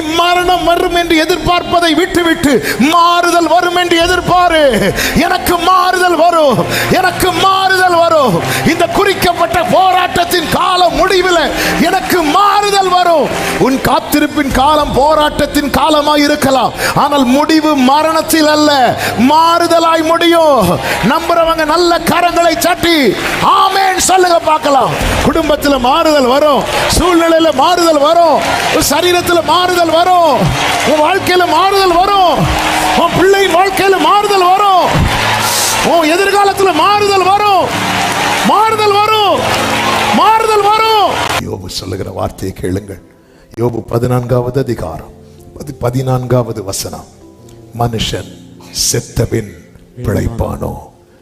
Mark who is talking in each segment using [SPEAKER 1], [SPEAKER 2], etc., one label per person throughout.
[SPEAKER 1] இம்மரணம் மரணம் வரும் என்று எதிர்பார்ப்பதை விட்டுவிட்டு மாறுதல் வரும் என்று எதிர்பாரு. எனக்கு மாறுதல் வரும். எனக்கு மாறுதல் வரும். இந்த குறிக்கப்பட்ட போராட்டத்தின் காலம் முடிவில் எனக்கு உன் காத்திருப்பின் காலம் போராட்டத்தின் காலமாய் இருக்கலாம். ஆனால் முடிவு மரணத்தில் அல்ல. மாறுதலாய் முடியும். நம்புறவங்க நல்ல கரங்களை சட்டி ஆமேன் சொல்லுங்க பார்க்கலாம். குடும்பத்தில் மாறுதல் வரும். சூழ்நிலையில் மாறுதல் வரும். உன் சரீரத்தில் மாறுதல் வரும். உன் வாழ்க்கையில் மாறுதல் வரும். உன் பிள்ளை வாழ்க்கையில் மாறுதல் வரும். உன் எதிர்காலத்தில் மாறுதல் வரும். மாறுதல் வரும். மாறுதல் வரும். யோபு சொல்லுகிற வார்த்தையை கேளுங்கள். யோபு பதினான்காவது அதிகாரம். பதி- பதினான்காவது வசனம். மனுஷன் செத்தபின் பிழைப்பானோ?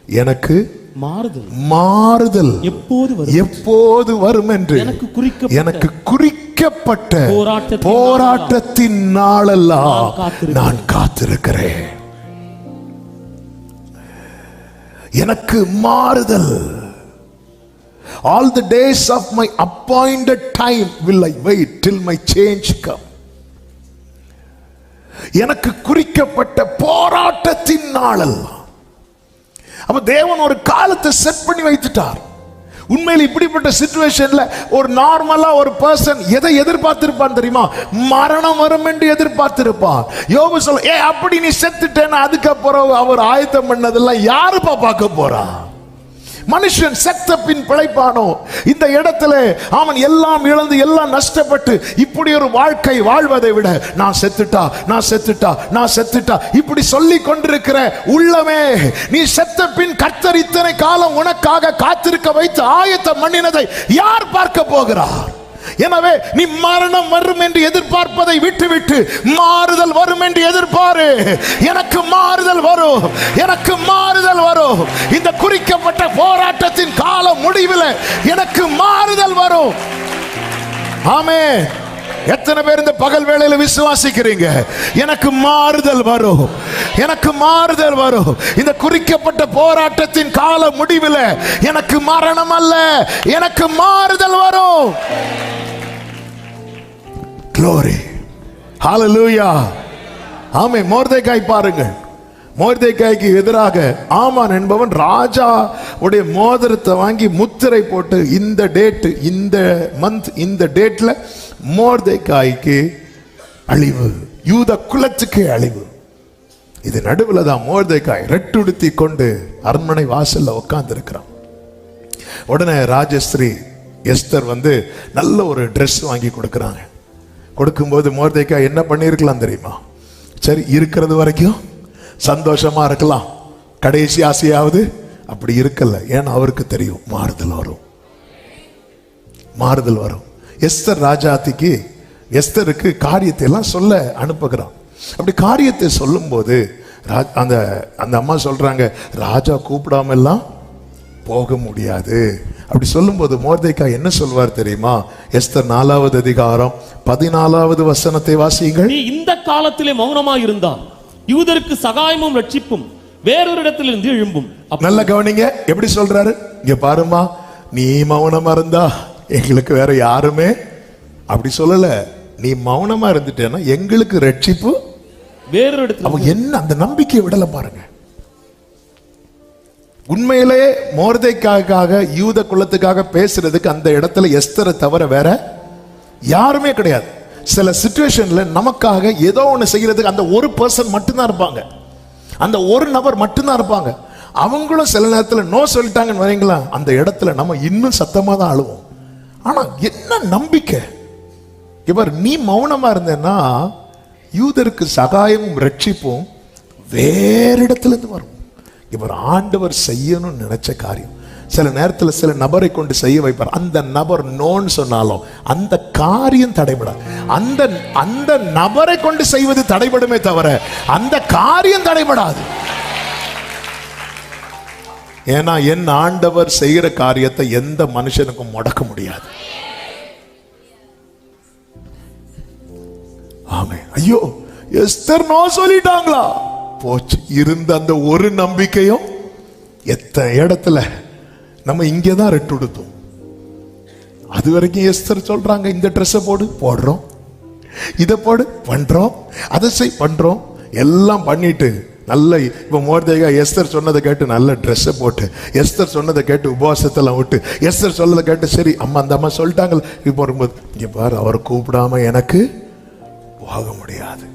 [SPEAKER 1] எனக்கு
[SPEAKER 2] மாறுதல்.
[SPEAKER 1] மாறுதல்.
[SPEAKER 2] எப்போது வரும்?
[SPEAKER 1] எப்போது வரும் என்று
[SPEAKER 2] எனக்கு குறிக்கப்பட்ட
[SPEAKER 1] எனக்கு குறிக்கப்பட்ட
[SPEAKER 2] போராட்டத்தின்
[SPEAKER 1] நாளெல்லாம்.
[SPEAKER 2] நான் காத்திருக்கிறேன்.
[SPEAKER 1] எனக்கு மாறுதல். All the days of my appointed time will I wait till my change come எனக்கு குறிக்கப்பட்ட போராட்டத்தின் நாளெல்லாம் அப்ப தேவன் ஒரு காலத்தை செட் பண்ணி வைத்துட்டார். உண்மையில் இப்படிப்பட்ட சிச்சுவேஷன்ல ஒரு நார்மலா ஒரு பர்சன் எதை எதிர்பார்த்திருப்பான் தெரியுமா? மரணம் வரும் என்று எதிர்பார்த்திருப்பான் யோபு சொல்ல ஏ அப்படி நீ செத்துட்டேன்னா அதுக்கப்புறம் அவர் ஆயத்தம் பண்ணதெல்லாம் யாருப்பா பார்க்க போறா? மனுஷன் செத்த பின் பிழைப்பானோ? இந்த இடத்துல அவன் எல்லாம் இழந்து எல்லாம் நஷ்டப்பட்டு இப்படி ஒரு வாழ்க்கை வாழ்வதை விட நான் செத்துட்டா நான் செத்துட்டா நான் செத்துட்டா இப்படி சொல்லி கொண்டிருக்கிற உள்ளமே நீ செத்த பின் கர்த்தர் இத்தனை காலம் உனக்காக காத்திருக்க வைத்து ஆயத்தம் பண்ணினதை யார் பார்க்க போகிறார்? எனவே நீ மரணம் வரும் என்று எதிர்பார்ப்பதை விட்டுவிட்டு மாறுதல் வரும் என்று எதிர்பாரு. எனக்கு மாறுதல் வரும். எனக்கு மாறுதல் வரும். இந்த குறிக்கப்பட்ட போராட்டத்தின் காலம் முடிவில் எனக்கு மாறுதல் வரும். ஆமே எத்தனை பேர் இந்த பகல் வேளையில விசுவாசிக்கிறீங்க? எனக்கு மாறுதல் வரும். எனக்கு மாறுதல் வரும். இந்த குறிக்கப்பட்ட போராட்டத்தின் கால முடிவில் எனக்கு மரணம் அல்ல. எனக்கு மாறுதல் வரும். Glory hallelujah. ஆமை மோர்தேக்காய் பாருங்கள். மோர்தேக்காய்க்கு எதிராக ஆமான் என்பவன் ராஜா உடைய மோதிரத்தை வாங்கி முத்திரை போட்டு இந்த டேட்டு இந்த மந்த் இந்த டேட்டில் மோர்தேக்காய்க்கு அழிவு யூத குலத்துக்கு அழிவு. இது நடுவில் தான் மோர்தேக்காய் ரெட்டுடுத்தி கொண்டு அரண்மனை வாசல்ல உட்கார்ந்து இருக்கிறான் உடனே ராஜஸ்ரீ எஸ்தர் வந்து நல்ல ஒரு ட்ரெஸ் வாங்கி கொடுக்குறாங்க. கொடுக்கும்போது மோர்தேக்காய் என்ன பண்ணியிருக்கலாம் தெரியுமா? சரி இருக்கிறது வரைக்கும் சந்தோஷமா இருக்கலாம். கடைசி ஆசையாவது அப்படி இருக்கல. ஏன்னா அவருக்கு தெரியும் மாறுதல் வரும். மாறுதல் வரும். எஸ்தர் ராஜாத்திக்கு எஸ்தருக்கு காரியத்தை எல்லாம் சொல்ல அனுப்புகிறான். அப்படி காரியத்தை சொல்லும்போது ரா- அந்த அந்த அம்மா சொல்றாங்க ராஜா கூப்பிடாம எல்லாம் போக முடியாது. அப்படி சொல்லும்போது மோர்தேக்கா என்ன சொல்வார் தெரியுமா? எஸ்தர் நாலாவது அதிகாரம் பதினாலாவது வசனத்தை வாசியுங்கள்.
[SPEAKER 2] நீ இந்த காலத்திலே மௌனமாய் இருந்தால் யூதருக்கு சகாயமும் ரட்சிப்பும் வேறொரு இடத்திலிருந்து எழும்பும்.
[SPEAKER 1] நல்ல கவனிங்க எப்படி சொல்றாரு? இங்க பாருமா நீ மௌனமா இருந்தா எங்களுக்கு வேற யாருமே அப்படி சொல்லல. நீ மௌனமா இருந்துட்டேன்னா எங்களுக்கு ரட்சிப்பு.
[SPEAKER 2] வேறொரு இடத்துல
[SPEAKER 1] அவன் என்ன அந்த நம்பிக்கையை விடல பாருங்க. உண்மையிலேயே மோர்தைக்காக யூத குலத்துக்காக பேசுறதுக்கு அந்த இடத்துல எஸ்தரை தவிர வேற யாருமே கிடையாது. சில சுச்சுவேஷன்ல நமக்காக ஏதோ ஒன்று செய்யறதுக்கு அந்த ஒரு பர்சன் மட்டும்தான் இருப்பாங்க. அந்த ஒரு நபர் மட்டும்தான் இருப்பாங்க. அவங்களும் சில நேரத்தில் நோ சொல்லிட்டாங்கன்னு வரீங்களா அந்த இடத்துல நம்ம இன்னும் சத்தமா தான் அழுவோம். ஆனா என்ன நம்பிக்கை? இவர் நீ மௌனமா இருந்தேன்னா யூதருக்கு சகாயமும் ரட்சிப்பும் வேற இடத்துல இருந்து வரும். இவர் ஆண்டவர் செய்யணும்னு நினைச்ச காரியம். சில நேரத்தில் சில நபரை கொண்டு செய்ய வைப்பார். அந்த நபர் நோன்னு சொன்னாலும் அந்த காரியம் தடைபடாது. அந்த அந்த நபரை கொண்டு செய்வது தடைபடுமே தவிர அந்த காரியம் தடைபடாது. ஏன்னா என் ஆண்டவர் செய்கிற காரியத்தை எந்த மனுஷனுக்கும் முடக்க முடியாது. ஆமே ஐயோ எஸ்தர் நோ சொல்லிட்டாங்களா? போச்சு. இருந்த அந்த ஒரு நம்பிக்கையும் எத்தனை இடத்துல நம்ம இங்கே தான் ரெட்டுடுத்தோம் அது வரைக்கும் எஸ்தர் சொல்றாங்க இந்த ட்ரெஸ்ஸை போடு போடுறோம். இதை போடு பண்றோம். அதை செய் பண்றோம். எல்லாம் பண்ணிட்டு நல்ல இப்போ மோர்தேகா எஸ்தர் சொன்னதை கேட்டு நல்ல ட்ரெஸ்ஸை போட்டு எஸ்தர் சொன்னதை கேட்டு உபவாசத்தெல்லாம் விட்டு எஸ்தர் சொன்னதை கேட்டு சரி அம்மா அந்த அம்மா சொல்லிட்டாங்க. இப்போ வரும்போது இங்கே பாரு அவரை கூப்பிடாம எனக்கு போக முடியாது.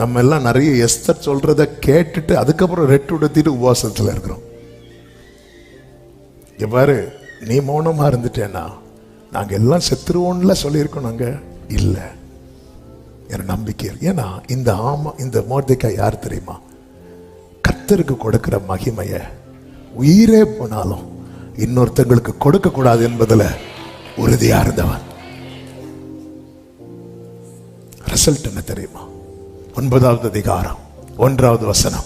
[SPEAKER 1] நம்ம எல்லாம் நிறைய எஸ்தர் சொல்றத கேட்டுட்டு அதுக்கப்புறம் ரெட்டு உடுத்திட்டு உபவாசத்தில் இருக்கிறோம். எவ்வாறு பாரு நீ மௌனமாக இருந்துட்டேன்னா நாங்கள் எல்லாம் செத்துருவோம்ல சொல்லியிருக்கோம் நாங்கள் இல்லை. என நம்பிக்கை ஏன்னா இந்த ஆமா இந்த மோர்தைக்காய் யார் தெரியுமா? கர்த்தருக்கு கொடுக்கிற மகிமைய உயிரே போனாலும் இன்னொருத்தங்களுக்கு கொடுக்க கூடாது என்பதுல உறுதியா இருந்தவன். ரிசல்ட் என்ன தெரியுமா? ஒன்பதாவது அதிகாரம் ஒன்றாவது வசனம்.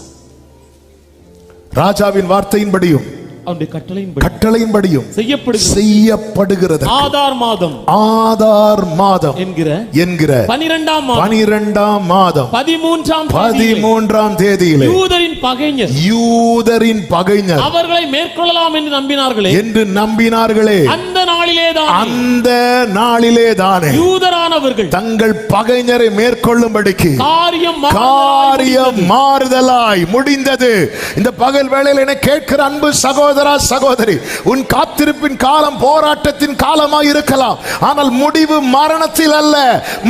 [SPEAKER 1] ராஜாவின் வார்த்தையின்படியும்
[SPEAKER 2] கட்டளையின்படி
[SPEAKER 1] கட்டளையின்படியும்
[SPEAKER 2] செய்யப்படுகிறது.
[SPEAKER 1] செய்யப்படுகிறது.
[SPEAKER 2] ஆதார் மாதம்.
[SPEAKER 1] ஆதார் மாதம்
[SPEAKER 2] என்கிற
[SPEAKER 1] என்கிற
[SPEAKER 2] பனிரெண்டாம் மாதம்.
[SPEAKER 1] பனிரெண்டாம் மாதம்.
[SPEAKER 2] பதிமூன்றாம்
[SPEAKER 1] பதிமூன்றாம் தேதியிலே.
[SPEAKER 2] யூதரின் பகைஞர்.
[SPEAKER 1] யூதரின் பகைஞர்.
[SPEAKER 2] அவர்களை மேற்கொள்ளலாம் என்று நம்பினார்களே.
[SPEAKER 1] என்று நம்பினார்களே.
[SPEAKER 2] அந்த நாளிலேதான்
[SPEAKER 1] அந்த நாளிலே தானே.
[SPEAKER 2] யூதரானவர்கள்.
[SPEAKER 1] தங்கள் பகைஞரை மேற்கொள்ளும்படிக்கு
[SPEAKER 2] காரியம்
[SPEAKER 1] காரியம் மாறுதலாய் முடிந்தது. இந்த பகல் வேளையில் என கேட்கிற அன்பு சகோதரா சகோதரா சகோதரி உன் காத்திருப்பின் காலம் போராட்டத்தின் காலமாய் இருக்கலாம். ஆனால் முடிவு மரணத்தில் அல்ல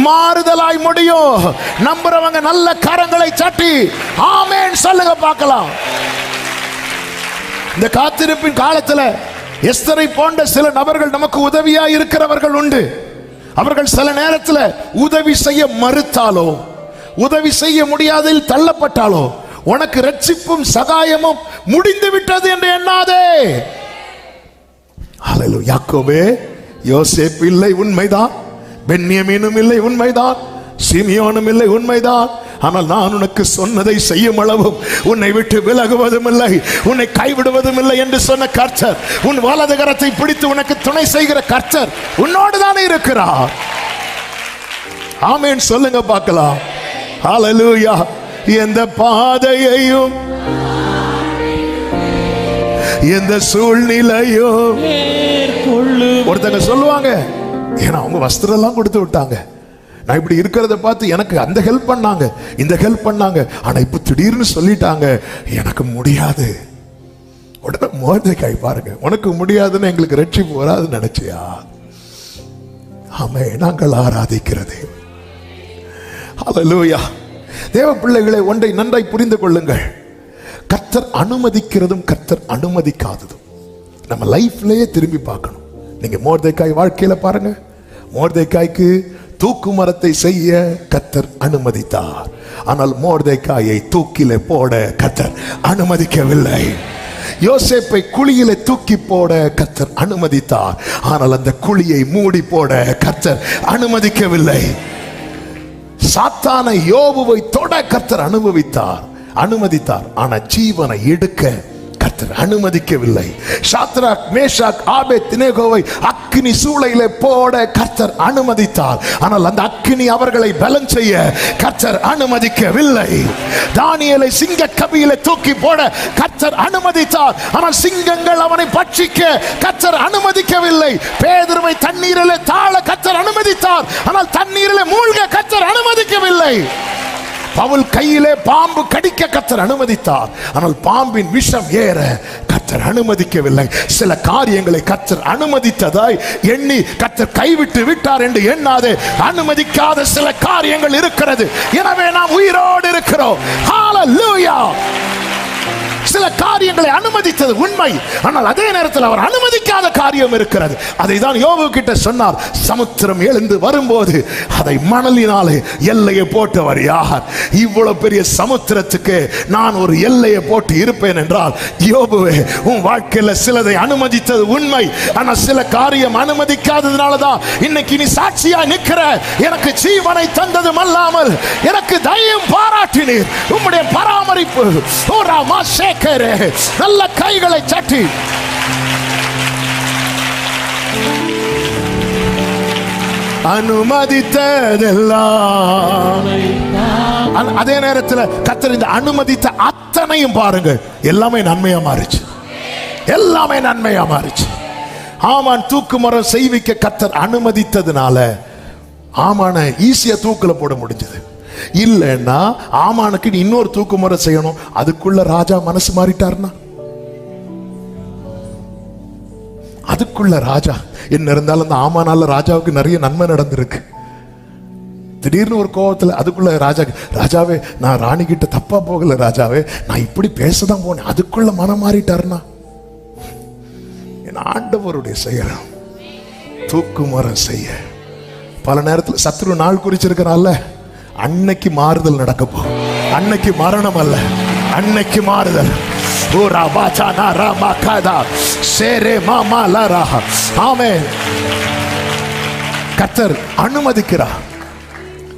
[SPEAKER 1] மாறுதலாய் முடியும். நம்புறவங்க நல்ல கரங்களை சட்டி ஆமேன் சொல்லுங்க பார்க்கலாம். இந்த காத்திருப்பின் காலத்தில் எஸ்தரை போன்ற சில நபர்கள் நமக்கு உதவியா இருக்கிறவர்கள் உண்டு. அவர்கள் சில நேரத்தில் உதவி செய்ய மறுத்தாலோ உதவி செய்ய முடியாதில் தள்ளப்பட்டாலோ உனக்கு ரட்சிப்பும் சகாயமும் முடிந்து விட்டது என்று எண்ணாதே. ஹalleluya யாக்கோபே யோசேப் இல்லை உண்மைதான். பென்யமீனும் இல்லை உண்மைதான். சிமியோனும் இல்லை உண்மைதான். ஆனால் நான் உனக்கு சொன்னதை செய்யும் அளவும் உன்னை விட்டு விலகுவதும் இல்லை உன்னை கைவிடுவதும் இல்லை என்று சொன்ன கர்த்தர் உன் வலது கரத்தை பிடித்து உனக்கு துணை செய்கிற கர்த்தர் உன்னோடு தானே இருக்கிறார். ஆமேன். சொல்லுங்க பார்க்கலாம். ஹalleluya எந்த பாதையையும் எந்த சூழ்நிலையும் ஒருத்தங்க சொல்லுவாங்க ஏன்னா அவங்க வஸ்திரம் எல்லாம் கொடுத்து விட்டாங்க. நான் இப்படி இருக்கிறத பார்த்து எனக்கு அந்த ஹெல்ப் பண்ணாங்க இந்த ஹெல்ப் பண்ணாங்க. ஆனா இப்ப திடீர்னு சொல்லிட்டாங்க எனக்கு முடியாது. உடனே மோர்தைக்காய் பாருங்க. உனக்கு முடியாதுன்னு எங்களுக்கு ரட்சிப்பு வராதுன்னு நினைச்சியா? ஆமே நாங்கள் ஆராதிக்கிறது. ஹalleluya தேவ பிள்ளைகளை ஒன்றை நன்றாய் புரிந்து கொள்ளுங்கள். கர்த்தர் அனுமதிக்கிறதும் கர்த்தர் அனுமதிக்காததும். நம்ம லைஃப்லயே திரும்பி பார்க்கணும். நீங்க மோர்தைக்காய் வாழ்க்கையில பாருங்க. மோர்தைக்காய்க்கு தூக்கு மரத்தை செய்ய கத்தர் அனுமதித்தார். ஆனால் மோர்தைக்காயை தூக்கிலே போட கத்தர் அனுமதிக்கவில்லை. யோசேப்பை குழியில தூக்கி போட கத்தர் அனுமதித்தார். ஆனால் அந்த குழியை மூடி போட கத்தர் அனுமதிக்கவில்லை. சாத்தான யோபுவை தொட கர்த்தர் அனுபவித்தார் அனுமதித்தார். ஆனா ஜீவனை எடுக்க கர்த்தர் அனுமதிக்கவில்லை. சாத்ராக் மேஷாக் ஆபே தினேகோவை அக்கினி சூளையிலே போட கர்த்தர் அனுமதித்தார். ஆனால் அந்த அக்கினி அவர்களை பலன் செய்ய கர்த்தர் அனுமதிக்கவில்லை. தானியலை சிங்க கபியிலே தூக்கி போட கர்த்தர் அனுமதித்தார். ஆனால் சிங்கங்கள் அவனை பட்சிக்க கர்த்தர் அனுமதிக்கவில்லை. பேதுருவை தண்ணீரில் தாழ கர்த்தர் அனுமதித்தார். ஆனால் தண்ணீரில் மூழ்க கர்த்தர் அனுமதிக்கவில்லை. பவுல் கையிலே பாம்பு கடிக்க கத்தர் அனுமதித்தார். ஆனால் பாம்பின் விஷம் ஏற கத்தர் அனுமதிக்கவில்லை. சில காரியங்களை கத்தர் அனுமதித்ததாய் எண்ணி கத்தர் கைவிட்டு விட்டார் என்று எண்ணாதே அனுமதிக்காத சில காரியங்கள் இருக்கிறது. எனவே நாம் உயிரோடு இருக்கிறோம். ஹalleluya சில காரியங்களை அனுமதித்தது உண்மை. ஆனால் அதே நேரத்தில் அவர் அனுமதிக்காத காரியம் இருக்கிறது. அதை தான் யோபு கிட்ட சொன்னார். சமுத்திரம் எழுந்து வரும்போது அதை மணலினாலே எல்லையை போட்டவர் யார்? இவ்வளவு பெரிய சமுத்திரத்துக்கு நான் ஒரு எல்லையை போட்டு இருப்பேன் என்றால் யோபுவே உன் வாழ்க்கையில சிலதை அனுமதித்தது உண்மை. ஆனால் சில காரியம் அனுமதிக்காததுனால தான் இன்னைக்கு நீ சாட்சியா நிற்கிற. எனக்கு ஜீவனை தந்ததும் அல்லாமல் எனக்கு தயம் பாராட்டினீர். உம்முடைய பராமரிப்பு. ஓ ராமா சேகரே நல்ல கைகளை சட்டி. அனுமதித்ததெல்லாம். அதே நேரத்தில் கத்தர் இந்த அனுமதித்த அத்தனையும் பாருங்க எல்லாமே நன்மையா மாறிச்சு. எல்லாமே நன்மையா மாறிச்சு. ஆமான் தூக்கு மரம் செய்விக்க கத்தர் அனுமதித்ததுனால ஆமான ஈஸியா தூக்கில் போட முடிஞ்சது. இல்லைன்னா ஆமானுக்கு இன்னொரு தூக்கு முறை செய்யணும். அதுக்குள்ள ராஜா மனசு மாறிட்டாருன்னா அதுக்குள்ள ராஜா. என்ன இருந்தாலும் அந்த ஆமானால ராஜாவுக்கு நிறைய நன்மை நடந்திருக்கு. திடீர்னு ஒரு கோவத்துல அதுக்குள்ள ராஜா ராஜாவே நான் ராணி கிட்ட தப்பா போகல ராஜாவே. நான் இப்படி பேசதான் போனேன். அதுக்குள்ள மனம் மாறிட்டார்னா? என் ஆண்டவருடைய செயல். தூக்குமரம் செய்ய. பல நேரத்தில் சத்ரு நாள் குறிச்சிருக்கிறான்ல. அன்னைக்கு மாறுதல் நடக்க போகும் அன்னைக்கு மரணம் அல்ல. அன்னைக்கு மாறுதல். ஓ ரபா சானா ரமா கதா சேரே மாமா லரா. ஆமே கத்தர் அனுமதிக்கிறார்.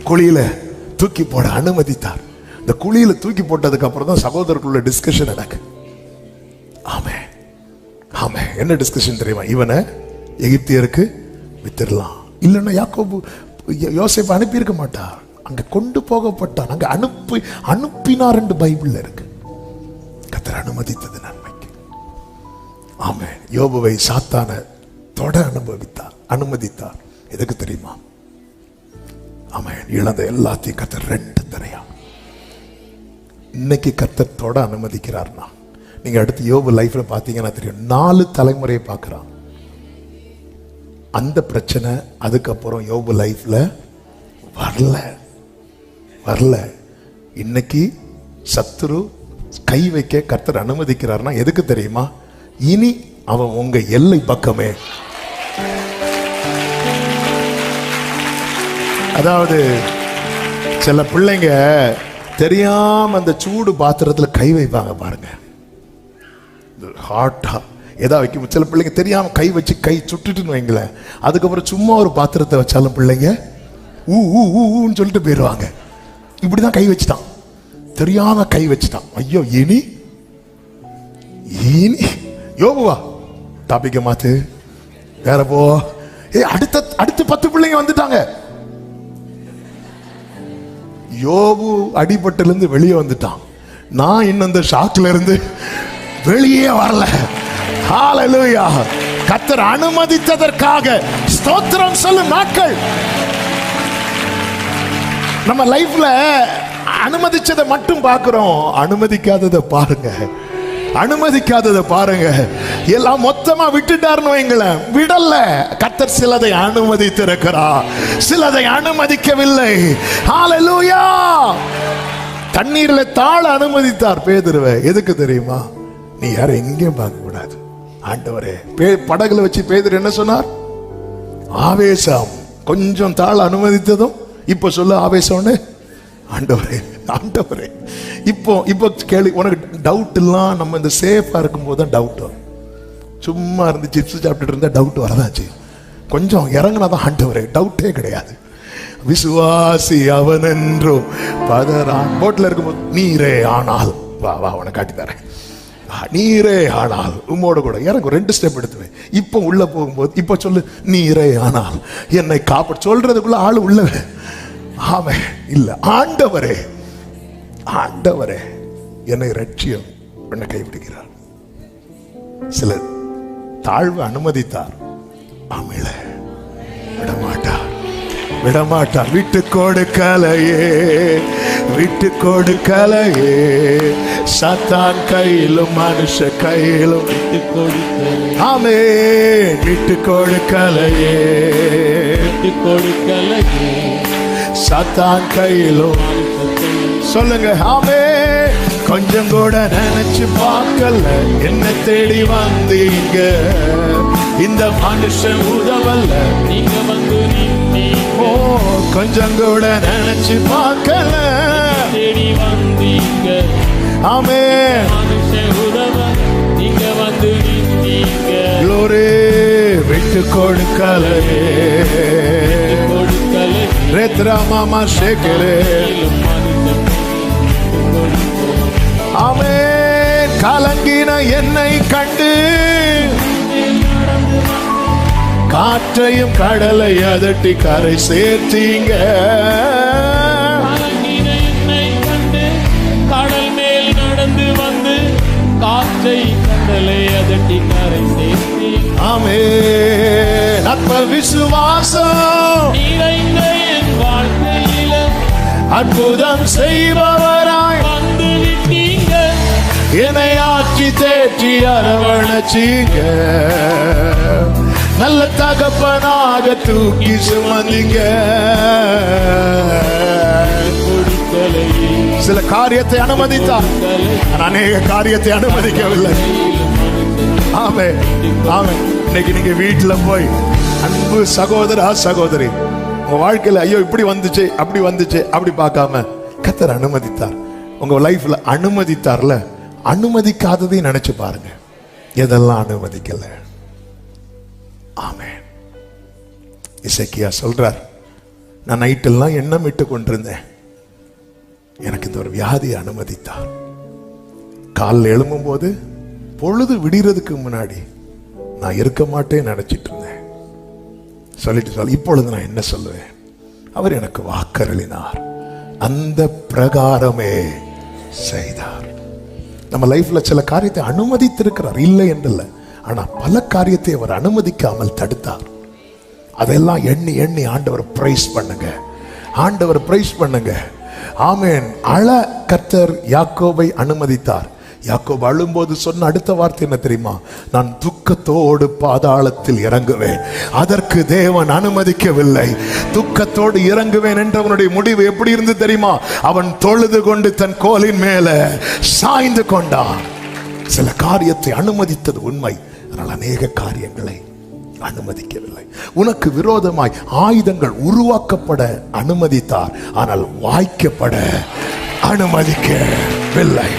[SPEAKER 1] குழியில தூக்கி போட அனுமதித்தார். இந்த குழியில தூக்கி போட்டதுக்கு அப்புறம் தான் சகோதரர்களுள்ள டிஸ்கஷன் நடக்கு. ஆமே ஆமே என்ன டிஸ்கஷன் தெரியுமா? இவனை எகிப்தியருக்கு வித்திரலாம் இல்லைன்னா யாக்கோபு யோ- அனுப்பியிருக்க மாட்டார். அங்க கொண்டு போகப்பட்டான். அங்க அனுப்பி அனுப்பினார் என்று பைபிள்ல இருக்கு. கத்தர் அனுமதித்தது நன்மைக்கு. ஆமே யோபுவை சாத்தான தொட அனுபவித்தார் அனுமதித்தார். எதுக்கு தெரியுமா? ஆமாம் இழந்த எல்லாத்தையும் கத்தர் ரெண்டு தரையா. இன்னைக்கு கத்தர் தொட அனுமதிக்கிறார்னா நீங்க அடுத்து யோபு லைஃப்பில் பாத்தீங்கன்னா தெரியும். நாலு தலைமுறையை பார்க்குறான். அந்த பிரச்சனை அதுக்கப்புறம் யோபு லைஃப்பில் வரல. வரல. இன்னைக்கு சத்துரு கை வைக்க கர்த்தர் அனுமதிக்கிறார்னா எதுக்கு தெரியுமா? இனி அவன் உங்க எல்லை பக்கமே. அதாவது சில பிள்ளைங்க தெரியாம அந்த சூடு பாத்திரத்துல கை வைப்பாங்க பாருங்க. ஹாட்டா எதா வைக்கும்? சில பிள்ளைங்க தெரியாம கை வச்சு கை சுட்டுட்டுன்னு வைங்களேன். அதுக்கப்புறம் சும்மா ஒரு பாத்திரத்தை வச்சாலும் பிள்ளைங்க ஊ, ஊன்னு சொல்லிட்டு போயிடுவாங்க இப்படிதான் கை வச்சுட்டான். தெரியாம கை வச்சுட்டான். ஐயோ இனி? இனி? யோபுவா டாபிக்க மாத்து. வேற போ. ஏ அடுத்த அடுத்து பத்து பிள்ளைங்க வந்துட்டாங்க. யோபு அடிபட்டுல இருந்து வெளியே வந்துட்டான். நான் இன்னும் இந்த ஷாக்ல இருந்து வெளியே வரல. ஹாலலூயா கத்தர் அனுமதித்ததற்காக ஸ்தோத்திரம் சொல்லும் நாட்கள். நம்ம லைஃப்ல அனுமதிச்சதை மட்டும் பார்க்குறோம். அனுமதிக்காததை பாருங்க. அனுமதிக்காததை பாருங்க. எல்லாம் மொத்தமா விட்டுட்டாருன்னு எங்களை விடல. கத்தர் சிலதை அனுமதித்திருக்கிறா. சிலதை அனுமதிக்கவில்லை. ஹalleluya தண்ணீர்ல தாழ அனுமதித்தார் பேதுருவை. எதுக்கு தெரியுமா? நீ யாரும் எங்கேயும் பார்க்க கூடாது ஆண்டவரே பே- படகுல வச்சு பேதுரு என்ன சொன்னார்? ஆவேசம். கொஞ்சம் தாழ அனுமதித்ததும் இப்போ சொல்ல ஆவேசம்னு ஆண்டவரே ஆண்டவரே. இப்போ இப்போ கேள்வி உனக்கு டவுட் எல்லாம் நம்ம இந்த சேஃபாக இருக்கும்போது தான் டவுட் வரும். சும்மா இருந்து சிப்ஸ் சாப்பிட்டுட்டு இருந்தால் டவுட் வரதாச்சு. கொஞ்சம் இறங்குனா தான் ஆண்டவரே டவுட்டே கிடையாது. விசுவாசி அவன் என்றும் பதறான் போட்ல இருக்கும்போது நீரே ஆனால் வா வா உனக்கு காட்டி தரேன் நீரே ஆனால் உம்மோட கூட எனக்கு ரெண்டு ஸ்டெப் எடுத்துவேன் இப்போ உள்ள போகும்போது இப்போ சொல்லு நீரே ஆனால் என்னை காப்பாற்ற சொல்றதுக்குள்ள ஆள் உள்ளவே ஆமே இல்லை ஆண்டவரே ஆண்டவரே என்னை ரட்சியம் என்னை கைவிடுகிறார். சிலர் தாழ்வு அனுமதித்தார். ஆமிழ விடமாட்டார். விடமாட்டார். விட்டு கொடுக்கலையே விட்டு கொடுக்கலையே சத்தான் கையிலும் மனுஷ கையிலும்
[SPEAKER 2] விட்டு கொடுக்கலை
[SPEAKER 1] ஆமே விட்டு கொடுக்கலையே
[SPEAKER 2] விட்டு கொடுக்கலையே
[SPEAKER 1] சத்தான் கையிலும் சொல்லுங்க ஆமே கொஞ்சம் கூட நினைச்சு பார்க்கல. என்ன தேடி வந்தீங்க? இந்த மனுஷன் உதவல்ல.
[SPEAKER 2] நீங்க வந்து
[SPEAKER 1] கொஞ்சம் கூட நினைச்சு பார்க்கல.
[SPEAKER 2] தேடி வந்தீங்க.
[SPEAKER 1] ஆமே.
[SPEAKER 2] உதவ நீங்க வந்து நின்னீங்க.
[SPEAKER 1] லோரே விட்டு கொடுக்கலையே
[SPEAKER 2] கொடுக்கலை.
[SPEAKER 1] ரேத்ரா மாமா சேகரே ஆமே. கலங்கின என்னை கண்டு காற்றையும் கடலை அதட்டி கரை சேர்த்தீங்க.
[SPEAKER 2] கடல் மேல் நடந்து வந்து காற்றை கடலை அதட்டி கரை சேர்த்தி
[SPEAKER 1] ஆமே நட்ப விசுவாசம்.
[SPEAKER 2] நிறைந்த
[SPEAKER 1] அற்புதம் செய்பவராய்
[SPEAKER 2] வந்து விட்டீங்க
[SPEAKER 1] என்னை ஆட்சி தேற்றி அரவணைச்சீங்க. நல்ல தகப்பனாக தூக்கி சுமந்திங்க சில காரியத்தை அனுமதித்தார். அநேக காரியத்தை அனுமதிக்கவில்லை. ஆமே ஆமே. இன்னைக்கு நீங்க வீட்டுல போய் அன்பு சகோதரா சகோதரி உங்க வாழ்க்கையில ஐயோ இப்படி வந்துச்சு அப்படி வந்துச்சு அப்படி பார்க்காம கத்தர் அனுமதித்தார். உங்க லைஃப்ல அனுமதித்தார்ல அனுமதிக்காததையும் நினைச்சு பாருங்க. எதெல்லாம் அனுமதிக்கலை? ஆமே இசைக்கியா சொல்றார் நான் நைட்டெல்லாம் எண்ணம் இட்டு கொண்டிருந்தேன். எனக்கு இந்த ஒரு வியாதியை அனுமதித்தார். காலில் எழும்பும் போது பொழுது விடுறதுக்கு முன்னாடி நான் இருக்க மாட்டேன் நினைச்சிட்டு இருந்தேன். சொல்லிட்டு சொல்ல இப்பொழுது நான் என்ன சொல்லுவேன்? அவர் எனக்கு வாக்கருளினார். அந்த பிரகாரமே செய்தார். நம்ம லைஃப்ல சில காரியத்தை அனுமதித்திருக்கிறார் இல்லை என்றில்லை. ஆனால் பல காரியத்தை அவர் அனுமதிக்காமல் தடுத்தார். அதெல்லாம் எண்ணி எண்ணி ஆண்டவர் பிரைஸ் பண்ணுங்க. ஆண்டவர் பிரைஸ் பண்ணுங்க. ஆமேன். அழ கர்த்தர் யாக்கோவை அனுமதித்தார். யாக்கோப் அழும்போது சொன்ன அடுத்த வார்த்தை என்ன தெரியுமா? நான் துக்கத்தோடு பாதாளத்தில் இறங்குவேன். அதற்கு தேவன் அனுமதிக்கவில்லை. துக்கத்தோடு இறங்குவேன் என்றவனுடைய முடிவு எப்படி இருந்து தெரியுமா? அவன் தொழுது கொண்டு தன் கோலின் மேல சாய்ந்து கொண்டான். சில காரியத்தை அனுமதித்தது உண்மை. ஆனால் அநேக காரியங்களை அனுமதிக்கவில்லை. உனக்கு விரோதமாய் ஆயுதங்கள் உருவாக்கப்பட அனுமதித்தார். ஆனால் வாய்க்கப்பட அனுமதிக்கவில்லை.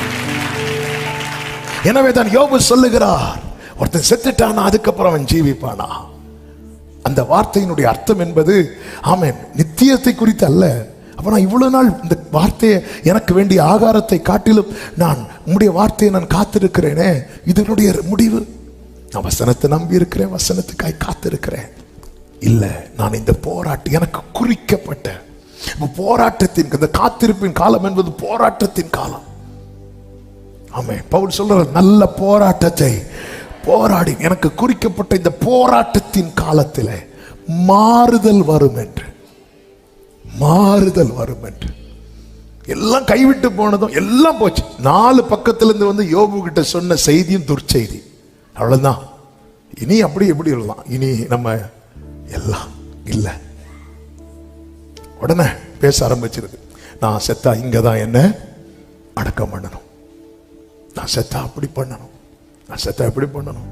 [SPEAKER 1] எனவே தான் யோபு சொல்லுகிறார் ஒருத்தன் செத்துட்டானா அதுக்கப்புறம் அவன் ஜீவிப்பானா? அந்த வார்த்தையினுடைய அர்த்தம் என்பது ஆமேன் நித்தியத்தை குறித்து அல்ல. அப்ப நான் இவ்வளவு நாள் இந்த வார்த்தையை எனக்கு வேண்டிய ஆகாரத்தை காட்டிலும் நான் உம்முடைய வார்த்தையை நான் காத்திருக்கிறேனே. இதனுடைய முடிவு நான் வசனத்தை நம்பி இருக்கிறேன் வசனத்துக்காய் காத்திருக்கிறேன். இல்லை நான் இந்த போராட்டம் எனக்கு குறிக்கப்பட்ட போராட்டத்தின் இந்த காத்திருப்பின் காலம் என்பது போராட்டத்தின் காலம். ஆமே பவுல் சொல்ற நல்ல போராட்டத்தை போராடி எனக்கு குறிக்கப்பட்ட இந்த போராட்டத்தின் காலத்தில் மாறுதல் வரும் என்று. மாறுதல் வரும் என்று. எல்லாம் கைவிட்டு போனதும் எல்லாம் போச்சு. நாலு பக்கத்துல இருந்து வந்து யோபு கிட்ட சொன்ன செய்தியும் துர்ச்செய்தி. அவ்வளோதான் இனி அப்படி எப்படி எழுதலாம் இனி நம்ம எல்லாம் இல்லை. உடனே பேச ஆரம்பிச்சிருக்கு. நான் செத்தா இங்கே தான் என்ன? அடக்கம் பண்ணணும். நான் செத்தா அப்படி பண்ணணும். நான் செத்தா எப்படி பண்ணணும்?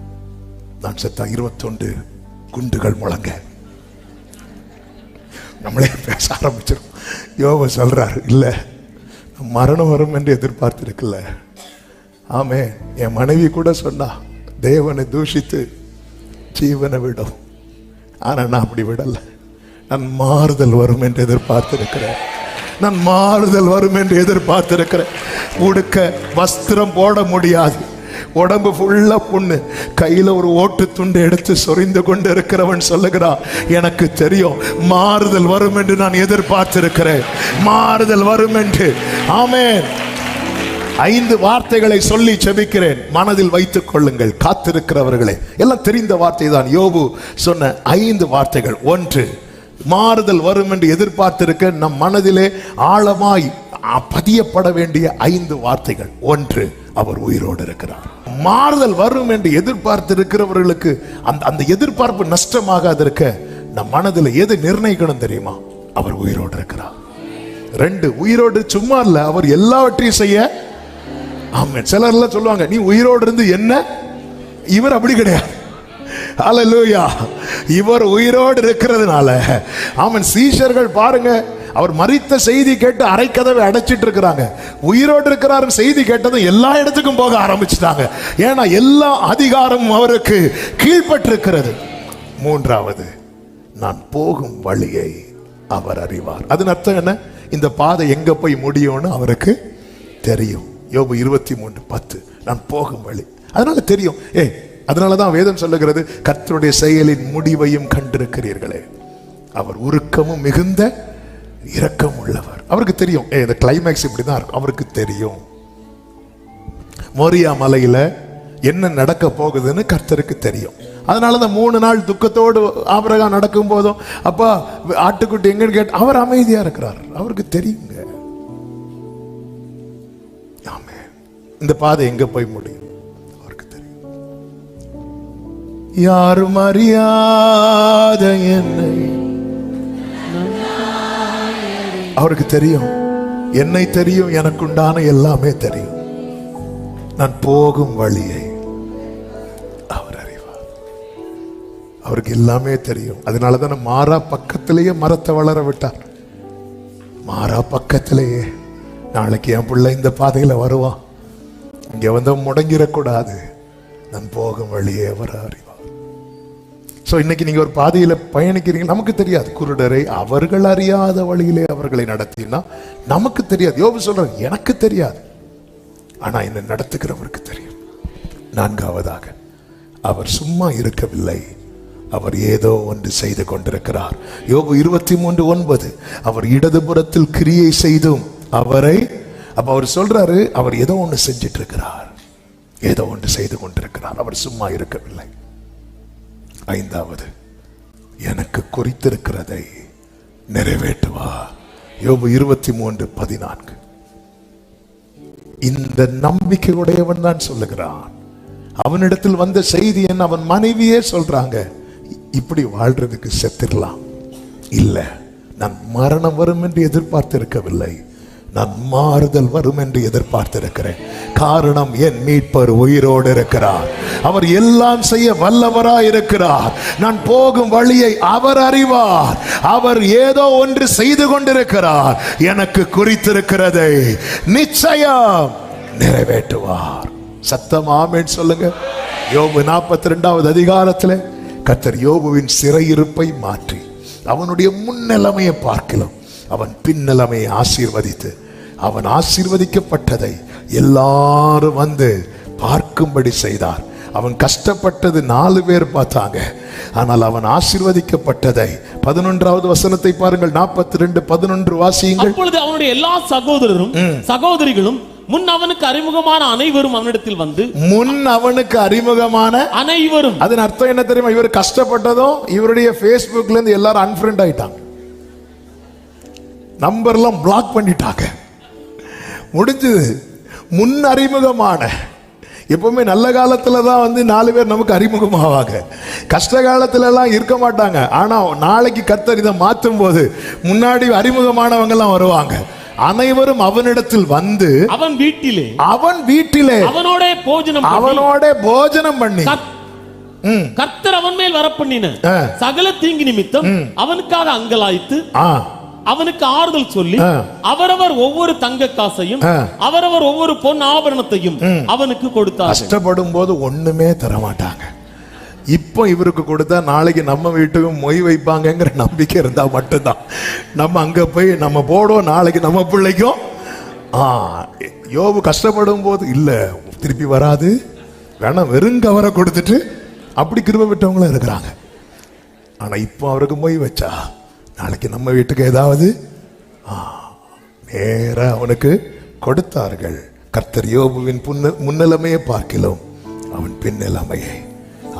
[SPEAKER 1] நான் செத்தா இருபத்தொண்டு குண்டுகள் முழங்க. நம்மளே பேச ஆரம்பிச்சிடும் யோக சொல்கிறாரு இல்லை மரணம் வரும் என்று எதிர்பார்த்துருக்குல்ல ஆமே என் மனைவி கூட சொன்னா தேவனை தூஷித்து ஜீவனை விடும். ஆனால் நான் அப்படி விடலை. நான் மாறுதல் வரும் என்று எதிர்பார்த்திருக்கிறேன். நான் மாறுதல் வரும் என்று எதிர்பார்த்திருக்கிறேன். உடுக்க வஸ்திரம் போட முடியாது. உடம்பு ஃபுல்லா புண்ணு. கையில் ஒரு ஓட்டு துண்டு எடுத்து சொரிந்து கொண்டு இருக்கிறவன் சொல்லுகிறான் எனக்கு தெரியும் மாறுதல் வரும் என்று நான் எதிர்பார்த்திருக்கிறேன். மாறுதல் வரும் என்று. ஆமேன். ஐந்து வார்த்தைகளை சொல்லி செபிக்கிறேன். மனதில் வைத்துக் கொள்ளுங்கள். காத்திருக்கிறவர்களே எல்லாம் தெரிந்த வார்த்தை தான் யோபு சொன்ன ஐந்து வார்த்தைகள். ஒன்று மாறுதல் வரும் என்று எதிர்பார்த்திருக்க நம் மனதிலே ஆழமாய் பதியப்பட வேண்டிய ஐந்து வார்த்தைகள். ஒன்று அவர் உயிரோடு இருக்கிறார். மாறுதல் வரும் என்று எதிர்பார்த்து இருக்கிறவர்களுக்கு அந்த அந்த எதிர்பார்ப்பு நஷ்டமாகாது இருக்க நம் மனதில் எது நிர்ணயிக்கணும் தெரியுமா? அவர் உயிரோடு இருக்கிறார். ரெண்டு உயிரோடு சும்மா இல்லை அவர் எல்லாவற்றையும் செய்ய ஆமாம் சிலர்லாம் சொல்லுவாங்க நீ உயிரோடு இருந்து என்ன? இவர் அப்படி கிடையாது. அலலூயா இவர் உயிரோடு இருக்கிறதுனால. ஆமன். சீஷர்கள் பாருங்க அவர் மறித்த செய்தி கேட்டு அரைக்கதவை அடைச்சிட்டு இருக்கிறாங்க. உயிரோடு இருக்கிறாருன்னு செய்தி கேட்டதும் எல்லா இடத்துக்கும் போக ஆரம்பிச்சிட்டாங்க. ஏன்னா எல்லா அதிகாரமும் அவருக்கு கீழ்ப்பட்டிருக்கிறது. மூன்றாவது நான் போகும் வழியை அவர் அறிவார். அதன் அர்த்தம் என்ன? இந்த பாதை எங்க போய் முடியும்னு அவருக்கு தெரியும். யோபு இருபத்தி மூன்று பத்து. நான் போகும் வழி. அதனால தெரியும். ஏ அதனால தான் வேதம் சொல்லுகிறது கர்த்தருடைய செயலின் முடிவையும் கண்டிருக்கிறீர்களே. அவர் உருக்கமும் மிகுந்த இரக்கம் உள்ளவர். அவருக்கு தெரியும். ஏ இந்த கிளைமேக்ஸ் இப்படி தான் இருக்கும். அவருக்கு தெரியும். மோரியா மலையில் என்ன நடக்க போகுதுன்னு கர்த்தருக்கு தெரியும். அதனால தான் மூணு நாள் துக்கத்தோடு ஆபரகா நடக்கும் போதும் அப்பா ஆட்டுக்குட்டி எங்கன்னு கேட்டு அவர் அமைதியாக இருக்கிறார். அவருக்கு தெரியுங்க. இந்த பாதை எங்க போய் முடியும்? அவருக்கு தெரியும். யாரும் அறியாத என்னை. அவருக்கு தெரியும். என்னை தெரியும் எனக்குண்டான எல்லாமே தெரியும். நான் போகும் வழியை அவர் அறிவார். அவருக்கு எல்லாமே தெரியும். அதனால தான் மாறா பக்கத்திலேயே மரத்தை வளர விட்டார். மாறா பக்கத்திலேயே நாளைக்கு என் பிள்ளை இந்த பாதையில் வருவான். இங்கே வந்து முடங்கிடக்கூடாது. நான் போகும் வழியே அவர் அறிவார். ஸோ இன்னைக்கு நீங்க ஒரு பாதையில் பயணிக்கிறீங்க. நமக்கு தெரியாது. குருடரை அவர்கள் அறியாத வழியிலே அவர்களை நடத்தினா நமக்கு தெரியாது. யோபு சொல்கிறார் எனக்கு தெரியாது. ஆனால் என்னை நடத்துகிறவருக்கு தெரியும். நான்காவதாக அவர் சும்மா இருக்கவில்லை. அவர் ஏதோ ஒன்று செய்து கொண்டிருக்கிறார். யோபு இருபத்தி மூன்று ஒன்பது அவர் இடதுபுறத்தில் கிரியை செய்தும் அவரை அப்ப அவர் சொல்றாரு அவர் ஏதோ ஒன்று செஞ்சிட்டு இருக்கிறார் ஏதோ ஒன்று செய்து கொண்டிருக்கிறார். அவர் சும்மா இருக்கவில்லை. ஐந்தாவது எனக்கு குறித்திருக்கிறதை நிறைவேற்றுவா. யோபு இருபத்தி மூன்று பதினான்கு. இந்த நம்பிக்கை உடையவன் தான் சொல்லுகிறான். அவனிடத்தில் வந்த செய்தி என்ன? அவன் மனைவியே சொல்றாங்க. இப்படி வாழ்றதுக்கு செத்துடலாம் இல்ல நான் மரணம் வரும் என்று எதிர்பார்த்திருக்கவில்லை. நான் மாறுதல் வரும் என்று எதிர்பார்த்திருக்கிறேன். காரணம் என் மீட்பர் உயிரோடு இருக்கிறார். அவர் எல்லாம் செய்ய வல்லவராய் இருக்கிறார். நான் போகும் வழியை அவர் அறிவார். அவர் ஏதோ ஒன்று செய்து கொண்டிருக்கிறார். எனக்கு குறித்திருக்கிறதை நிச்சயம் நிறைவேற்றுவார். சத்தம் ஆமேன் சொல்லுங்க. யோபு நாற்பத்தி ரெண்டாவது அதிகாரத்தில் கத்தர் யோபுவின் சிறையிருப்பை மாற்றி அவனுடைய முன்னிலைமையை பார்க்கலாம். அவன் பின்னிலைமையை ஆசீர்வதித்து அவன் ஆசீர்வதிக்கப்பட்டதை எல்லாரும் வந்து பார்க்கும்படி செய்தார். அவன் கஷ்டப்பட்டது நாலு பேர் பார்த்தாங்க. ஆனால் அவன் ஆசீர்வதிக்கப்பட்டதை பதினொன்றாவது வசனத்தை பாருங்கள் நாற்பத்தி ரெண்டு பதினொன்று வாசியுங்கள்.
[SPEAKER 2] அப்பொழுது அவனுடைய எல்லா சகோதரரும் சகோதரிகளும் முன் அவனுக்கு அறிமுகமான அனைவரும் அவனிடத்தில் வந்து
[SPEAKER 1] முன் அவனுக்கு அறிமுகமான
[SPEAKER 2] அனைவரும்.
[SPEAKER 1] அதன் அர்த்தம் என்ன தெரியுமா? இவர் கஷ்டப்பட்டதும் இவருடைய Facebookல இருந்து எல்லாரும் அன்ஃப்ரெண்ட் ஆயிட்டாங்க. நம்பர்லாம் பிளாக் பண்ணிட்டாங்க. முடிஞ்சது. முன் அறிமுகமான எப்பவுமே நல்ல காலத்துல தான் வந்து நாலு பேர் நமக்கு அறிமுகமாவாங்க. கஷ்ட காலத்துல எல்லாம் இருக்க மாட்டாங்க. ஆனா நாளைக்கு கர்த்தர் இதை மாற்றும் போது முன்னாடி அறிமுகமானவங்க எல்லாம் வருவாங்க. அனைவரும் அவனிடத்தில் வந்து
[SPEAKER 2] அவன் வீட்டிலே
[SPEAKER 1] அவன் வீட்டிலே
[SPEAKER 2] அவனோட போஜனம்
[SPEAKER 1] அவனோட போஜனம் பண்ணி.
[SPEAKER 2] கர்த்தர் அவன் மேல் வரப்பண்ணின
[SPEAKER 1] ஆ.
[SPEAKER 2] சகல தீங்கு நிமித்தம் அவனுக்காக அங்கலாய்த்து அவனுக்கு ஆறுதல் சொல்லி. அவரவர் ஒவ்வொரு தங்க காசையும். அவரவர் ஒவ்வொரு பொன் ஆபரணத்தையும் அவனுக்கு கொடுத்தார்
[SPEAKER 1] கஷ்டப்படும் போது ஒண்ணுமே தர மாட்டாங்க இப்போ இவருக்கு கொடுத்தா நாளைக்கு நம்ம வீட்டுக்கு மொய் வைப்பாங்கங்கிற நம்பிக்கை இருந்தா மட்டும்தான். நம்ம அங்க போய் நம்ம போடுவோம் நாளைக்கு நம்ம பிள்ளைக்கும். ஆ யோபு கஷ்டப்படும் போது இல்ல திருப்பி வராது. வேணா வெறும் கவரை கொடுத்துட்டு அப்படி கிருப விட்டவங்களும் இருக்கிறாங்க. ஆனா இப்போ அவருக்கு மொய் வச்சா நாளைக்கு நம்ம வீட்டுக்கு ஏதாவது? நேரா அவனுக்கு கொடுத்தார்கள். கர்த்தர் யோபுவின் புன்ன முன்னிலைமையை பார்க்கிலும் அவன் பின்னிலைமையை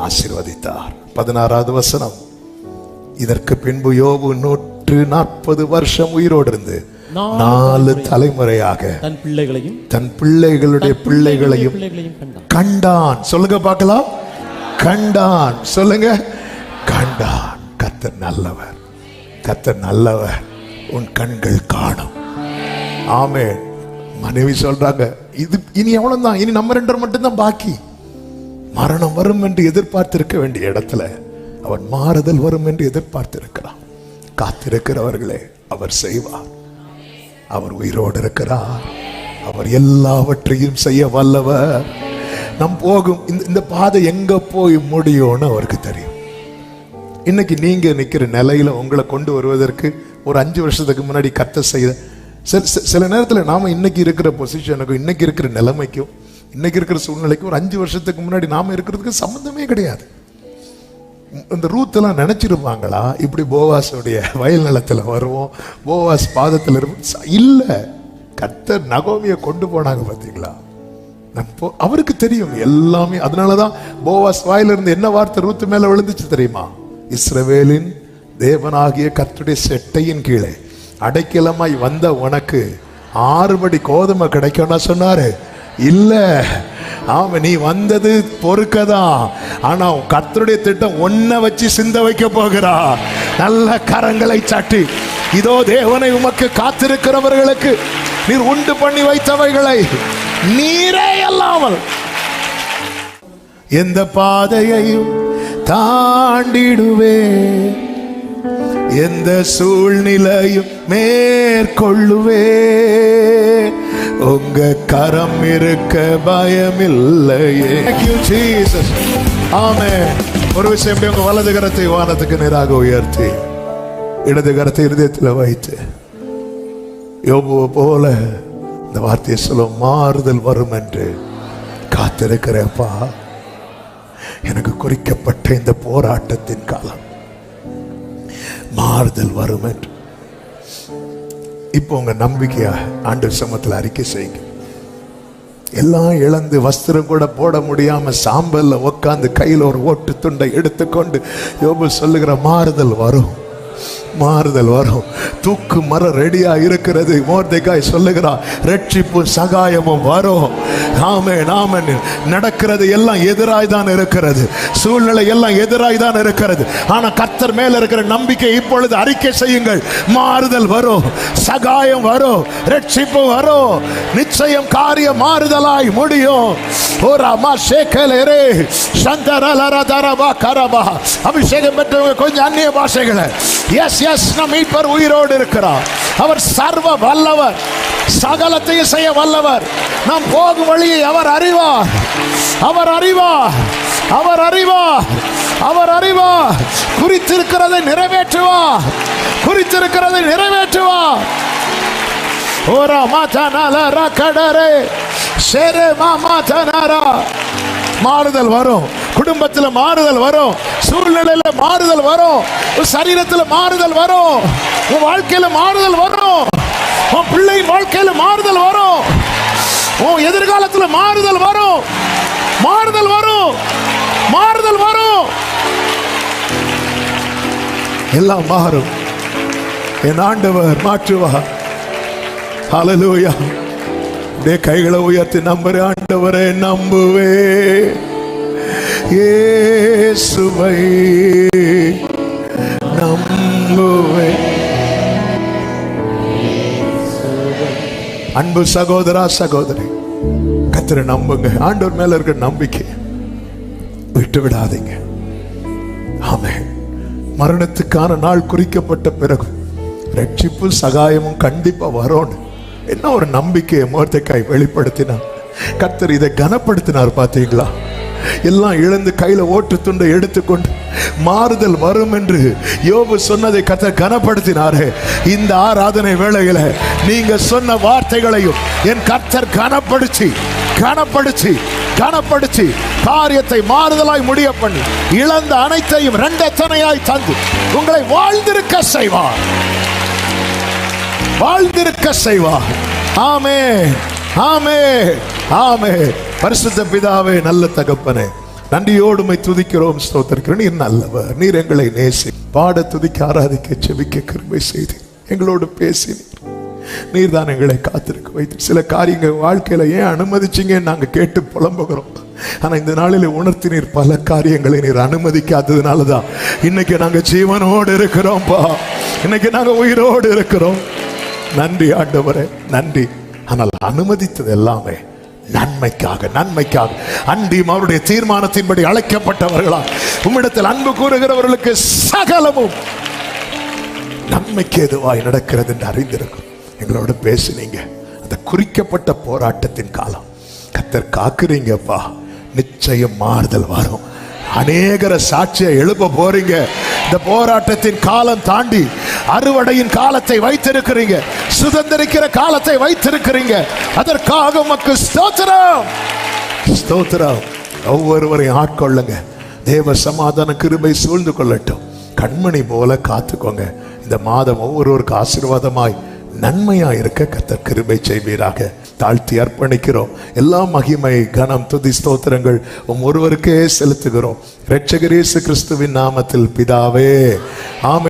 [SPEAKER 1] ஆசீர்வதித்தார். பதினாறாவது வசனம். இதற்கு பின்பு யோபு நூற்று நாற்பது வருஷம் உயிரோடு இருந்து நாலு தலைமுறையாக
[SPEAKER 2] தன் பிள்ளைகளையும்
[SPEAKER 1] தன் பிள்ளைகளுடைய பிள்ளைகளையும்
[SPEAKER 2] கண்டான்.
[SPEAKER 1] கண்டான். சொல்லுங்க பார்க்கலாம். கண்டான். சொல்லுங்க. கண்டான். கர்த்தர் நல்லவர். கத்த நல்லவர் உன் கண்கள் காணும். ஆமே மனைவி சொல்றாங்க இது இனி எவ்வளவுதான்? இனி நம்ம ரெண்டர் மட்டும்தான் பாக்கி. மரணம் வரும் என்று எதிர்பார்த்திருக்க வேண்டிய இடத்துல அவன் மாறுதல் வரும் என்று எதிர்பார்த்திருக்கிறான். காத்திருக்கிறவர்களே அவர் செய்வார். அவர் உயிரோடு இருக்கிறார். அவர் எல்லாவற்றையும் செய்ய வல்லவர். நம் போகும் இந்த இந்த பாதை எங்க போய் முடியும்னு அவருக்கு தெரியும். இன்னைக்கு நீங்க நிற்கிற நிலையில உங்களை கொண்டு வருவதற்கு ஒரு அஞ்சு வருஷத்துக்கு முன்னாடி கத்த செய்த சில சில- சில நேரத்துல நாம இன்னைக்கு இருக்கிற பொசிஷனுக்கும் இன்னைக்கு இருக்கிற நிலைமைக்கும் இன்னைக்கு இருக்கிற சூழ்நிலைக்கும் ஒரு அஞ்சு வருஷத்துக்கு முன்னாடி நாம இருக்கிறதுக்கு சம்பந்தமே கிடையாது. இந்த ரூத்தெல்லாம் நினச்சிருப்பாங்களா நினைச்சிருப்பாங்களா? இப்படி போவாஸுடைய வயல் நிலத்தில் வருவோம் போவாஸ் பாதத்தில் இருப்போம். இல்லை. இல்ல நகோமியை கொண்டு போனாங்க பார்த்தீங்களா அவருக்கு தெரியும் எல்லாமே. அதனாலதான் போவாஸ் வாயிலிருந்து என்ன வார்த்தை ரூத்து மேல விழுந்துச்சு தெரியுமா? இஸ்ரவேலின் தேவனாகிய கத்துடைய செட்டையின் கீழே அடைக்கலமாய் வந்த உனக்கு ஆறுபடி கோதுமை கிடைக்கும்னா சொன்னாரு. இல்ல ஆமா நீ வந்தது பொறுக்கதான் ஆனா உன் திட்டம் ஒன்ன வச்சு சிந்த வைக்க போகிறா. நல்ல கரங்களை சாட்டி இதோ தேவனை உமக்கு காத்திருக்கிறவர்களுக்கு நீர் உண்டு பண்ணி வைத்தவைகளை நீரே அல்லாமல் எந்த பாதையையும் தாண்டிடுவே. எந்த சூழ்நிலையும் மேற்கொள்ளுவே. உங்க கரம் இருக்க பயமில்லையே. Thank ஒரு விஷயம் உங்க வலது கரத்தை வானத்துக்கு நேராக உயர்த்தி இடது கரத்தை இருதயத்தில் வைத்து யோபுவை போல இந்த வார்த்தையை சொல்ல மாறுதல் வரும் என்று காத்திருக்கிறேப்பா எனக்கு குறிக்கப்பட்ட இந்த போராட்டத்தின் காலம். மாறுதல் வரும் என்று. இப்போ உங்க நம்பிக்கையாக ஆண்டு சமத்தில் அறிக்கை செய்யுங்க. எல்லாம் இழந்து வஸ்திரம் கூட போட முடியாம சாம்பல்ல உட்காந்து கையில் ஒரு ஓட்டு துண்டை எடுத்துக்கொண்டு யோபு சொல்லுகிற மாறுதல் வரும். மாறுதல் வரும். தூக்கு மரம் ரெடியா இருக்கிறது. மோர்தைக்காய் சொல்லுகிறா ரட்சிப்பு சகாயமும் வரும். ஆமே நாம நடக்கிறது எல்லாம் எதிராய் தான் இருக்கிறது. சூழ்நிலை எல்லாம் எதிராய் தான் இருக்கிறது. ஆனால் கர்த்தர் மேல இருக்கிற நம்பிக்கை இப்பொழுது அறிக்கை செய்யுங்கள். மாறுதல் வரும் சகாயம் வரும் ரட்சிப்பு வரும் நிச்சயம் காரியம் மாறுதலாய் முடியும் ஓராமா சேக்கலரே சந்தரலரதரபா கரவா. அபிஷேகம் பெற்றவங்க கொஞ்சம் அந்நிய பாஷைகளை. எஸ் எஸ் நம் மீட்பர் உயிரோடு இருக்கிறார். அவர் சர்வ வல்லவர். சகலத்தையும் செய்ய வல்லவர். நாம் போகும் வழியை அவர் அறிவார். அவர் அறிவார். அவர் அறிவார். அவர் அறிவார். குறித்திருக்கிறதை நிறைவேற்றுவார். குறித்திருக்கிறதை நிறைவேற்றுவார். ஓரா மாதானால கடரே. சேரே மா மாதானாரா. மாறுதல் வரும். குடும்பத்துல மாறுதல் வரும். சூழ்நிலையில மாறுதல் வரும். உன் சரீரத்துல மாறுதல் வரும். உன் வாழ்க்கையில மாறுதல் வரும். உன் பிள்ளை வாழ்க்கையில மாறுதல் வரும். உன் எதிர்காலத்துல மாறுதல் வரும். மாறுதல் வரும். மாறுதல் வரும். எல்லாம் மாறும். என் ஆண்டவர் மாற்றுவார் அலலூயா அப்படியே கைகளை உயர்த்தி நம்புற ஆண்டவரை நம்புவே. இயேசுவை அன்பு சகோதரா சகோதரி கத்திர நம்புங்க. ஆண்டவர் மேல இருக்க நம்பிக்கை விட்டு விடாதீங்க ஆமே மரணத்துக்கான நாள் குறிக்கப்பட்ட பிறகு ரட்சிப்பு சகாயமும் கண்டிப்பா வரும் என்ன ஒரு நம்பிக்கையை மோர்த்தைக்காய் வெளிப்படுத்தினார். கர்த்தர் இதை கனப்படுத்தினார் பார்த்தீங்களா எல்லாம் இழந்து கையில ஓட்டு துண்டை எடுத்துக்கொண்டு மாறுதல் வரும் என்று யோபு சொன்னதை கத்த கனப்படுத்தினாரே. இந்த ஆராதனை வேளையில நீங்க சொன்ன வார்த்தைகளையும் என் கர்த்தர் கனப்படுத்தி கனப்படுத்தி கனப்படுத்தி காரியத்தை மாறுதலாய் முடிய பண்ணி இழந்த அனைத்தையும் ரெண்டத்தனையாய் தந்து உங்களை வாழ்ந்திருக்க செய்வார் வாழ்ந்திருக்க செய்வார் ஆமே ஆமே ஆமே பரிசுத்த பிதாவே நல்ல தகப்பனே நன்றியோடு உம்மை துதிக்கிறோம் ஸ்தோத்திரிக்கிறோம். நீர் நல்லவர் நீர் எங்களை நேசி பாட துதிக்க ஆராதிக்க செவிக்க கிருபை செய்து எங்களோடு பேசினீர் நீர் தான் எங்களை காத்திருக்க வைத்து சில காரியங்கள் வாழ்க்கையில ஏன் அனுமதிச்சீங்கன்னு நாங்கள் கேட்டு புலம்புகிறோம். ஆனால் இந்த நாளில் உணர்த்தி நீர் பல காரியங்களை நீர் அனுமதிக்காததுனால தான் இன்னைக்கு நாங்கள் ஜீவனோடு இருக்கிறோம்ப்பா இன்னைக்கு நாங்கள் உயிரோடு இருக்கிறோம். நன்றி ஆண்டவரே நன்றி. ஆனால் அனுமதித்தது எல்லாமே நன்மைக்காக நன்மைக்காக. அன்றியும் அவருடைய தீர்மானத்தின்படி அழைக்கப்பட்டவர்களா உம்மிடத்தில் அன்பு கூறுகிறவர்களுக்கு சகலமும் நன்மைக்கு எதுவாய் நடக்கிறது என்று அறிந்திருக்கும். எங்களோட பேசுனீங்க. அந்த குறிக்கப்பட்ட போராட்டத்தின் காலம். கத்தர் காக்குறீங்கப்பா நிச்சயம் மாறுதல் வரும். அநேகர சாட்சியை எழுப்ப போறீங்க. இந்த போராட்டத்தின் காலம் தாண்டி அறுவடையின் காலத்தை வைத்திருக்கிறீங்க. சுதந்திரிக்கிற காலத்தை வைத்திருக்கிறீங்க. அதற்காக உமக்கு ஸ்தோத்திரம். ஸ்தோத்திரம். ஒவ்வொருவரையும் ஆட்கொள்ளுங்க. தேவ சமாதான கிருபை சூழ்ந்து கொள்ளட்டும். கண்மணி போல காத்துக்கோங்க. இந்த மாதம் ஒவ்வொருவருக்கு ஆசீர்வாதமாய் நன்மையா இருக்க கத்தர் கிருபை செய்வீராக. தாழ்த்தி அர்ப்பணிக்கிறோம். எல்லா மகிமை கனம் துதி ஸ்தோத்திரங்கள் உம் ஒருவருக்கே செலுத்துகிறோம். இரட்சகர் கிறிஸ்துவின் நாமத்தில் பிதாவே. ஆமை